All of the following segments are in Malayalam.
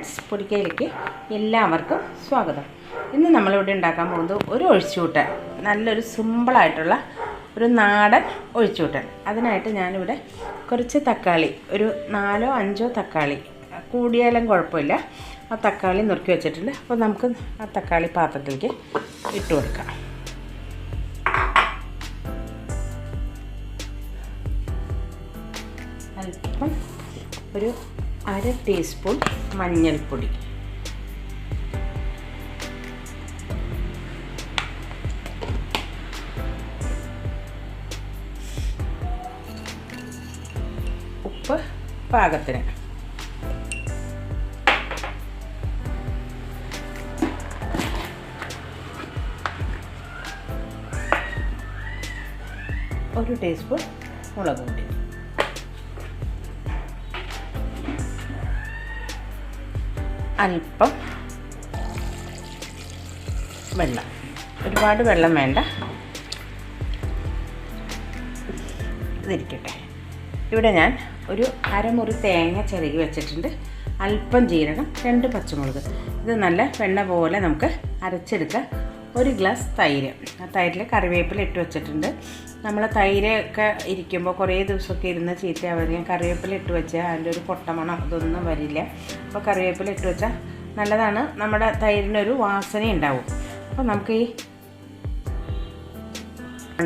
ഫ്രണ്ട്സ് പൊടിക്കയിലേക്ക് എല്ലാവർക്കും സ്വാഗതം. ഇന്ന് നമ്മളിവിടെ ഉണ്ടാക്കാൻ പോകുന്നത് ഒരു ഒഴിച്ചുകൂട്ടൻ നല്ലൊരു സിമ്പിളായിട്ടുള്ള ഒരു നാടൻ ഒഴിച്ചുകൂട്ടൻ അതിനായിട്ട് ഞാനിവിടെ കുറച്ച് തക്കാളി ഒരു നാലോ അഞ്ചോ തക്കാളി കൂടിയാലും കുഴപ്പമില്ല. ആ തക്കാളി നുറുക്കി വെച്ചിട്ടുണ്ട്. അപ്പോൾ നമുക്ക് ആ തക്കാളി പാത്രത്തിലേക്ക് ഇട്ട് കൊടുക്കാം. അല്പം ഒരു അര ടീസ്പൂൺ മഞ്ഞൾപ്പൊടി. ഉപ്പ് പാകത്തിന്. ഒരു ടീസ്പൂൺ മുളക് പൊടി അല്പം വെള്ളം. ഒരുപാട് വെള്ളം വേണ്ട. ഇതിരിക്കട്ടെ. ഇവിടെ ഞാൻ ഒരു അരമുറി തേങ്ങ ചിരകി വെച്ചിട്ടുണ്ട്. അല്പം ജീരകം രണ്ട് പച്ചമുളക്. ഇത് നല്ല വെണ്ണ പോലെ നമുക്ക് അരച്ചെടുക്കാം. ഒരു ഗ്ലാസ് തൈര്. ആ തൈരിൽ കറിവേപ്പില ഇട്ട് വെച്ചിട്ടുണ്ട്. നമ്മൾ തൈരൊക്കെ ഇരിക്കുമ്പോൾ കുറേ ദിവസമൊക്കെ ഇരുന്ന് ഞാൻ കറിവേപ്പില ഇട്ട് വെച്ചാൽ അതിന്റെ ഒരു പൊട്ടമണം അതൊന്നും വരില്ല. അപ്പോൾ കറിവേപ്പില ഇട്ട് വെച്ചാൽ നല്ലതാണ്. നമ്മുടെ തൈരിനൊരു വാസന ഉണ്ടാവും. അപ്പോൾ നമുക്ക് ഈ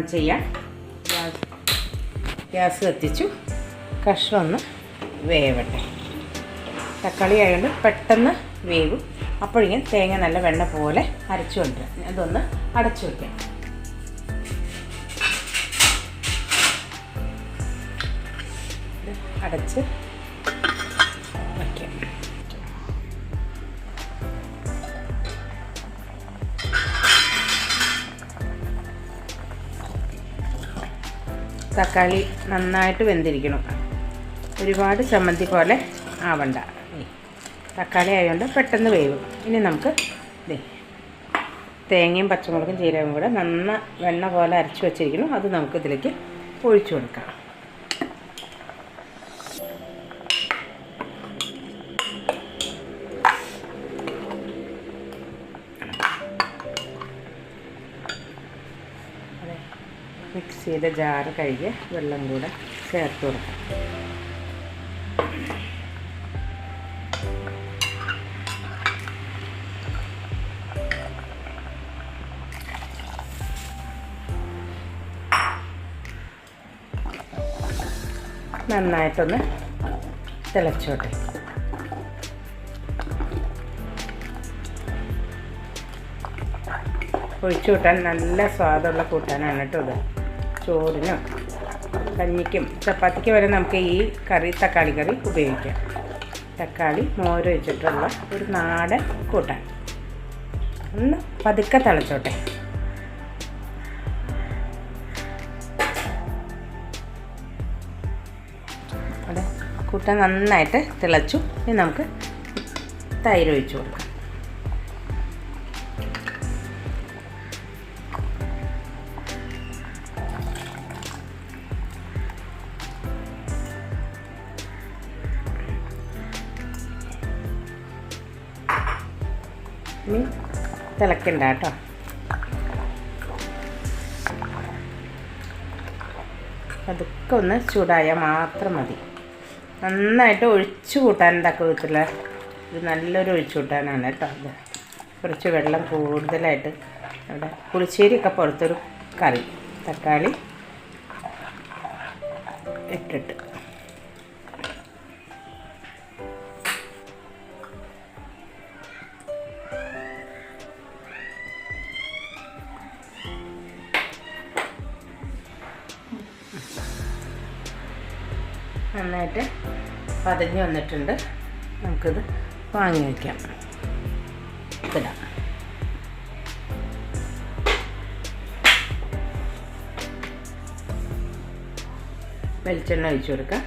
ചെയ്യാം. ഗ്യാസ് ഗ്യാസ് കത്തിച്ചു. കഷ്ണം ഒന്ന് വേവട്ടെ. തക്കാളി ആയതുകൊണ്ട് പെട്ടെന്ന് വേവും. അപ്പോഴേക്കും തേങ്ങ നല്ല വെണ്ണ പോലെ അരച്ചു കൊണ്ടുവരാം അതൊന്ന് അടച്ചു വയ്ക്കാം അടച്ച് തക്കാളി നന്നായിട്ട് വെന്തിരിക്കണം. ഒരുപാട് ചമ്മന്തി പോലെ ആവണ്ട. തക്കാളി ആയതുകൊണ്ട് പെട്ടെന്ന് വേവും. ഇനി നമുക്ക് തേങ്ങയും പച്ചമുളകും ജീരകവും കൂടെ നന്ന വെണ്ണ പോലെ അരച്ച് വെച്ചിരിക്കണം. അത് നമുക്ക് ഇതിലേക്ക് ഒഴിച്ചു കൊടുക്കാം. മിക്സിയുടെ ജാറ് കഴുകി വെള്ളം കൂടെ ചേർത്ത് കൊടുക്കാം. നന്നായിട്ടൊന്ന് തിളച്ചോട്ടെ. ഒഴിച്ചു കൂട്ടാൻ നല്ല സ്വാദുള്ള കൂട്ടാനാണ് കേട്ടോ ഇത്. ചോറിനും കഞ്ഞിക്കും ചപ്പാത്തിക്ക് വരെ നമുക്ക് ഈ കറി തക്കാളി കറി ഉപയോഗിക്കാം. തക്കാളി മോര് വെച്ചിട്ടുള്ള ഒരു നാടൻ കൂട്ടാൻ. ഒന്ന് പതുക്കെ തിളച്ചോട്ടെ. കൂട്ടാൻ നന്നായിട്ട് തിളച്ചു. ഇനി നമുക്ക് തൈര് ഒഴിച്ചു കൊടുക്കാം. തിളക്കണ്ട കേട്ടോ. അതൊക്കെ ഒന്ന് ചൂടായാൽ മാത്രം മതി. നന്നായിട്ട് ഒഴിച്ചു കൂട്ടാൻ വീട്ടിലെ ഇത് നല്ലൊരു ഒഴിച്ചു കൂട്ടാനാണ് കേട്ടോ ഇത്. കുറച്ച് വെള്ളം കൂടുതലായിട്ട് അവിടെ പുളിശ്ശേരിയൊക്കെ പുറത്തൊരു കറി തക്കാളി ഇട്ടിട്ട്. നന്നായിട്ട് പതഞ്ഞ് വന്നിട്ടുണ്ട്. നമുക്കിത് വാങ്ങി വയ്ക്കാം ഇതിടാം വെളിച്ചെണ്ണ ഒഴിച്ചു കൊടുക്കാം.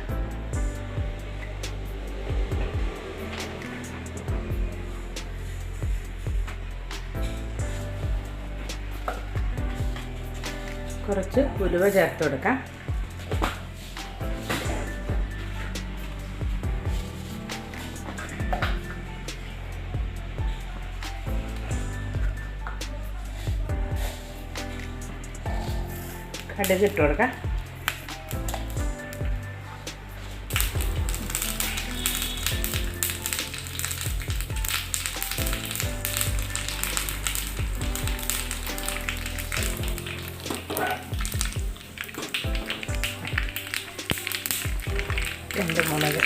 കുറച്ച് ഉലുവ ചേർത്ത് കൊടുക്കാം. കടുക് ഇട്ട് കൊടുക്കാം. രണ്ട് മുളക്.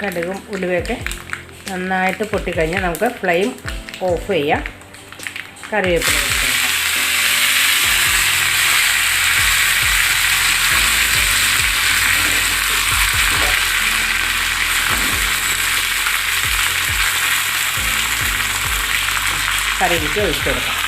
കടുകും ഉലുവയൊക്കെ നന്നായിട്ട് പൊട്ടിക്കഴിഞ്ഞാൽ നമുക്ക് ഫ്ലെയിം ഓഫ് ചെയ്യാം കറിവേപ്പില. കറിയിലേക്ക് ഒഴിച്ചു കൊടുക്കാം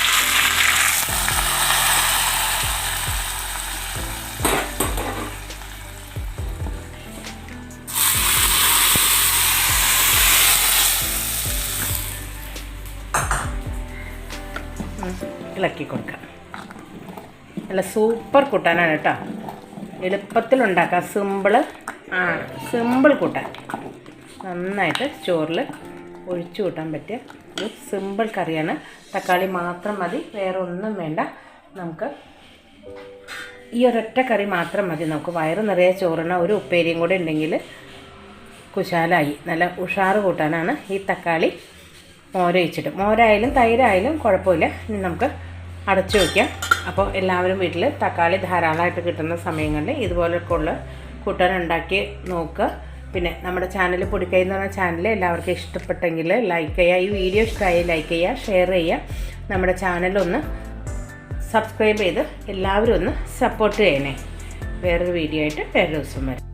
ഇളക്കി കൊടുക്കാം നല്ല സൂപ്പർ കൂട്ടാനാണ് കേട്ടോ. എളുപ്പത്തിൽ ഉണ്ടാക്കാം സിമ്പിൾ ആ സിമ്പിൾ കൂട്ടാൻ. നന്നായിട്ട് ചോറിൽ ഒഴിച്ചു കൂട്ടാൻ പറ്റിയ ഒരു സിമ്പിൾ കറിയാണ്. തക്കാളി മാത്രം മതി വേറെ ഒന്നും വേണ്ട. നമുക്ക് ഈ ഒരൊറ്റ കറി മാത്രം മതി. നമുക്ക് വയറ് നിറയെ ചോറിന ഒരു ഉപ്പേരിയും കൂടെ ഉണ്ടെങ്കിൽ കുശാലായി. നല്ല ഉഷാറ് കൂട്ടാനാണ് ഈ തക്കാളി മോരൊഴിച്ചിട്ട്. മോരായാലും തൈരായാലും കുഴപ്പമില്ല. ഇനി നമുക്ക് അടച്ചു വയ്ക്കാം അപ്പോൾ എല്ലാവരും വീട്ടിൽ തക്കാളി ധാരാളമായിട്ട് കിട്ടുന്ന സമയങ്ങളിൽ ഇതുപോലൊക്കെ ഉള്ള കൂട്ടർ ഉണ്ടാക്കി നോക്കുക. പിന്നെ നമ്മുടെ ചാനൽ പൊടിക്കൈ എന്ന് പറഞ്ഞ ചാനൽ എല്ലാവർക്കും ഇഷ്ടപ്പെട്ടെങ്കിൽ ലൈക്ക് ചെയ്യുക. ഈ വീഡിയോ ഇഷ്ടമായി ലൈക്ക് ചെയ്യുക ഷെയർ ചെയ്യുക. നമ്മുടെ ചാനലൊന്ന് സബ്സ്ക്രൈബ് ചെയ്ത് എല്ലാവരും ഒന്ന് സപ്പോർട്ട് ചെയ്യണേ. വേറൊരു വീഡിയോ ആയിട്ട് വേറൊരു ദിവസം വരാം.